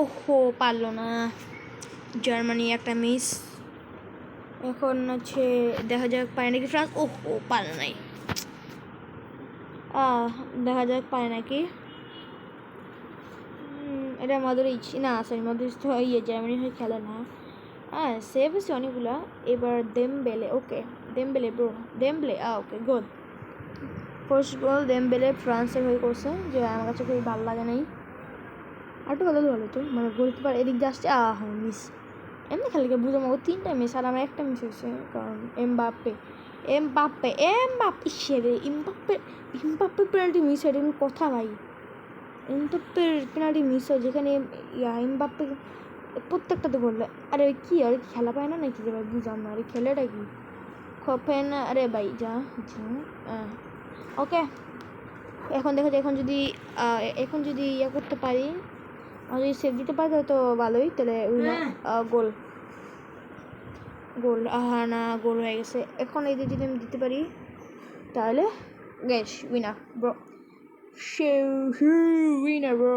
ওহো, পারল না। জার্মানি একটা মিস এখন হচ্ছে, দেখা যাক পায় নাকি ফ্রান্স। ওহো, পারে নাই। দেখা যাক পায় নাকি। এটা আমাদের ইচ্ছে না সরি আমাদের তো ইয়ে জার্মানি হয়ে খেলে না। হ্যাঁ সেভ হচ্ছে অনেকগুলা। এবার Dembele okay Dembele bro Dembele ah okay good first goal Dembele, ফ্রান্সের হয়ে করছে, যে আমার কাছে খুবই ভালো লাগে নাই। আর একটু ভালো তো মানে গোলকিপার এদিক দিয়ে আসছে, আহ মিস এমনি খেলে বুঝো আমাকে তিনটা মিস আর আমার একটা মিস হয়েছে, কারণ Mbappe Mbappe Mbappe Mbappe penalty miss হয়, এটা কথা ভাই এম বাপ্পের পেনাল্টি মিস হয়, যেখানে এম বাপ্পে প্রত্যেকটাতে বললে, আরে কি, আর খেলা পায় না নাকি রে ভাই বুঝলাম না, আরে খেলেটা কি? খপেন, আরে ভাই, যা ওকে এখন দেখা যায় এখন যদি এখন যদি ইয়ে করতে পারি যদি সেভ দিতে পারি তাহলে তো ভালোই। তাহলে গোল। গোল আহা না গোল হয়ে গেছে। এখন এই যদি আমি দিতে পারি তাহলে guess winner bro winner bro